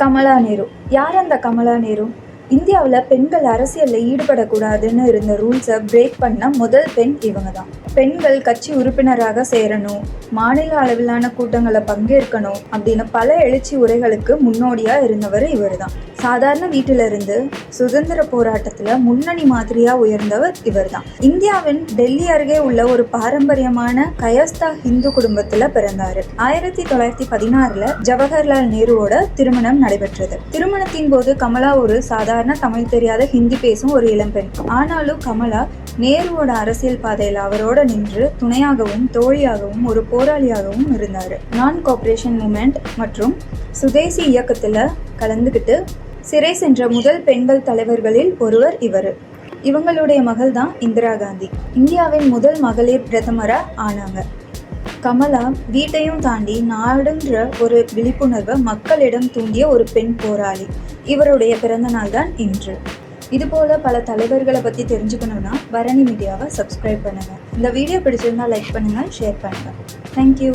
ಕಮಲಾ ನೀರು. ಯಾರಂದ ಕಮಲ ನೀರು? இந்தியாவில் பெண்கள் அரசியலில் ஈடுபடக்கூடாதுன்னு இருந்த ரூல்ஸை பிரேக் பண்ண முதல் பெண் இவங்க தான் பெண்கள் கட்சி உறுப்பினராக சேரணும் மாநில அளவிலான கூட்டங்களை பங்கேற்கணும் அப்படின்னு பல எழுச்சி உரைகளுக்கு முன்னோடியாக இருந்தவர் இவர் தான் சாதாரண வீட்டிலிருந்து சுதந்திர போராட்டத்தில் முன்னணி மாதிரியாக உயர்ந்தவர் இவர் தான் இந்தியாவின் டெல்லி அருகே உள்ள ஒரு பாரம்பரியமான கயஸ்தா இந்து குடும்பத்தில் பிறந்தார். ஆயிரத்தி தொள்ளாயிரத்தி பதினாறில் ஜவஹர்லால் நேருவோட திருமணம் நடைபெற்றது. திருமணத்தின் போது கமலா ஒரு சாதாரண தமிழ் தெரியாத ஹிந்தி பேசும் ஒரு இளம்பெண் ஆனாலும் கமலா நேருவோட அரசியல் பாதையில் அவரோட நின்று துணையாகவும் தோழியாகவும் ஒரு போராளியாகவும் இருந்தார். நான் கோஆபரேஷன் மூமெண்ட் மற்றும் சுதேசி இயக்கத்தில் கலந்துக்கிட்டு சிறை சென்ற முதல் பெண்கள் தலைவர்களில் ஒருவர் இவர். இவங்களுடைய மகள் தான் இந்திரா காந்தி. இந்தியாவின் முதல் மகளிர் பிரதமராக ஆனாங்க. கமலா வீட்டையும் தாண்டி நாடுன்ற ஒரு விழிப்புணர்வை மக்களிடம் தூண்டிய ஒரு பெண் போராளி. இவருடைய பிறந்த நாள் தான் இன்று. இதுபோல் பல தலைவர்களை பற்றி தெரிஞ்சுக்கணுன்னா பரணி மீடியாவை சப்ஸ்கிரைப் பண்ணுங்கள் இந்த வீடியோ பிடிச்சிருந்தா லைக் பண்ணுங்கள் ஷேர் பண்ணுங்கள் தேங்க்யூ